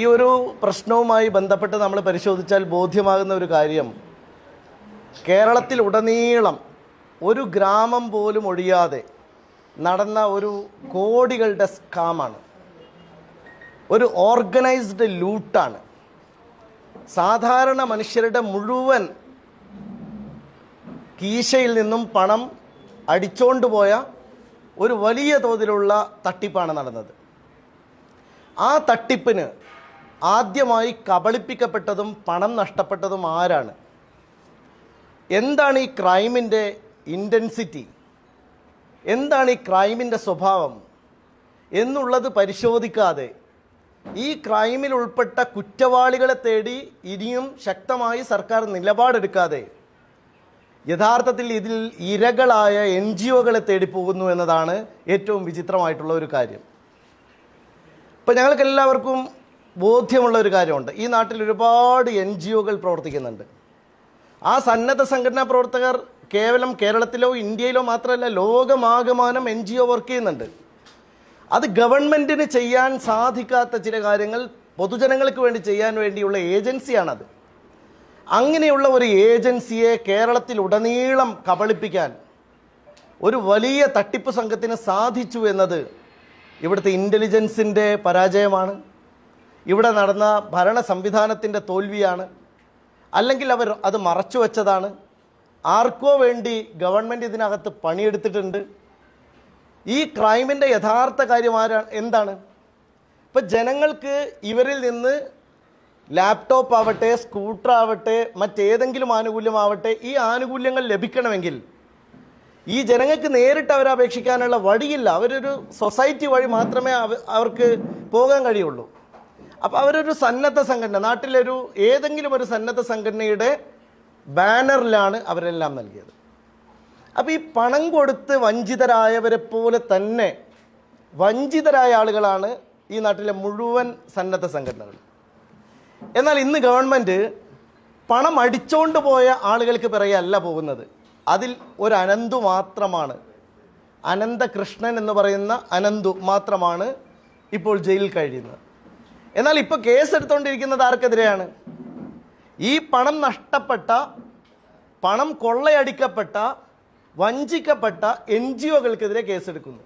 ഈ ഒരു പ്രശ്നവുമായി ബന്ധപ്പെട്ട് നമ്മൾ പരിശോധിച്ചാൽ ബോധ്യമാകുന്ന ഒരു കാര്യം. കേരളത്തിൽ ഉടനീളം ഒരു ഗ്രാമം പോലും ഒഴിയാതെ നടന്ന ഒരു കോടികളുടെ സ്കാമാണ്. ഒരു ഓർഗനൈസ്ഡ് ലൂട്ടാണ്. സാധാരണ മനുഷ്യരുടെ മുഴുവൻ കീശയിൽ നിന്നും പണം അടിച്ചോണ്ട് പോയ ഒരു വലിയ തോതിലുള്ള തട്ടിപ്പാണ് നടന്നത്. ആ തട്ടിപ്പിന് ആദ്യമായി കബളിപ്പിക്കപ്പെട്ടതും പണം നഷ്ടപ്പെട്ടതും ആരാണ്? എന്താണ് ഈ ക്രൈമിന്റെ ഇന്റൻസിറ്റി എന്താണ് ഈ ക്രൈമിന്റെ സ്വഭാവം? എന്നുള്ളത് പരിശോധിക്കാതെ ഈ ക്രൈമിൽ ഉൾപ്പെട്ട കുറ്റവാളികളെ തേടി ഇനിയും ശക്തമായി സർക്കാർ നിലപാടെടുക്കാതെ യഥാർത്ഥത്തിൽ ഇതിൽ ഇരകളായ എൻ ജി ഒകളെ തേടി പോകുന്നു എന്നതാണ് ഏറ്റവും വിചിത്രമായിട്ടുള്ള ഒരു കാര്യം. ഇപ്പം ഞങ്ങൾക്ക് എല്ലാവർക്കും ബോധ്യമുള്ള ഒരു കാര്യമുണ്ട്. ഈ നാട്ടിൽ ഒരുപാട് എൻ ജി ഒകൾ പ്രവർത്തിക്കുന്നുണ്ട്. ആ സന്നദ്ധ സംഘടനാ പ്രവർത്തകർ കേവലം കേരളത്തിലോ ഇന്ത്യയിലോ മാത്രമല്ല ലോകമാകമാനം എൻ ജി ഒ വർക്ക് ചെയ്യുന്നുണ്ട്. അത് ഗവൺമെന്റിന് ചെയ്യാൻ സാധിക്കാത്ത ചില കാര്യങ്ങൾ പൊതുജനങ്ങൾക്ക് വേണ്ടി ചെയ്യാൻ വേണ്ടിയുള്ള ഏജൻസിയാണത്. അങ്ങനെയുള്ള ഒരു ഏജൻസിയെ കേരളത്തിൽ ഉടനീളം കബളിപ്പിക്കാൻ ഒരു വലിയ തട്ടിപ്പ് സംഘത്തിന് സാധിച്ചു എന്നത് ഇവിടുത്തെ ഇന്റലിജൻസിന്റെ പരാജയമാണ്. ഇവിടെ നടന്ന ഭരണ സംവിധാനത്തിന്റെ തോൽവിയാണ്. അല്ലെങ്കിൽ അവർ അത് മറച്ചു വച്ചതാണ്. ആർക്കോ വേണ്ടി ഗവൺമെന്റ് ഇതിനകത്ത് പണിയെടുത്തിട്ടുണ്ട്. ഈ ക്രൈമിന്റെ യഥാർത്ഥ കാര്യം എന്താണ്? ഇപ്പം ജനങ്ങൾക്ക് ഇവരിൽ നിന്ന് ലാപ്ടോപ്പ് ആവട്ടെ സ്കൂട്ടർ ആവട്ടെ മറ്റേതെങ്കിലും ആനുകൂല്യമാവട്ടെ ഈ ആനുകൂല്യങ്ങൾ ലഭിക്കണമെങ്കിൽ ഈ ജനങ്ങൾക്ക് നേരിട്ട് അവരെ അപേക്ഷിക്കാനുള്ള വഴിയില്ല. അവരൊരു സൊസൈറ്റി വഴി മാത്രമേ അവർക്ക് പോകാൻ കഴിയുള്ളൂ. അപ്പോൾ അവരൊരു സന്നദ്ധ സംഘടന നാട്ടിലൊരു ഏതെങ്കിലും ഒരു സന്നദ്ധ സംഘടനയുടെ ബാനറിലാണ് അവരെല്ലാം നൽകിയത്. അപ്പോൾ ഈ പണം കൊടുത്ത് വഞ്ചിതരായവരെ പോലെ തന്നെ വഞ്ചിതരായ ആളുകളാണ് ഈ നാട്ടിലെ മുഴുവൻ സന്നദ്ധ സംഘടനകൾ. എന്നാൽ ഇന്ന് ഗവൺമെന്റ് പണം അടിച്ചോണ്ട് പോയ ആളുകൾക്ക് പിറകെ അല്ല പോകുന്നത്. അതിൽ ഒരു അനന്തു മാത്രമാണ്. അനന്തകൃഷ്ണൻ എന്ന് പറയുന്ന അനന്തു മാത്രമാണ് ഇപ്പോൾ ജയിലിൽ കഴിയുന്നത്. എന്നാൽ ഇപ്പോൾ കേസ് എടുത്തുകൊണ്ടിരിക്കുന്നത് ആർക്കെതിരെയാണ്? ഈ പണം നഷ്ടപ്പെട്ട പണം കൊള്ളയടിക്കപ്പെട്ട വഞ്ചിക്കപ്പെട്ട എൻ ജി ഒകൾക്കെതിരെ കേസെടുക്കുന്നു.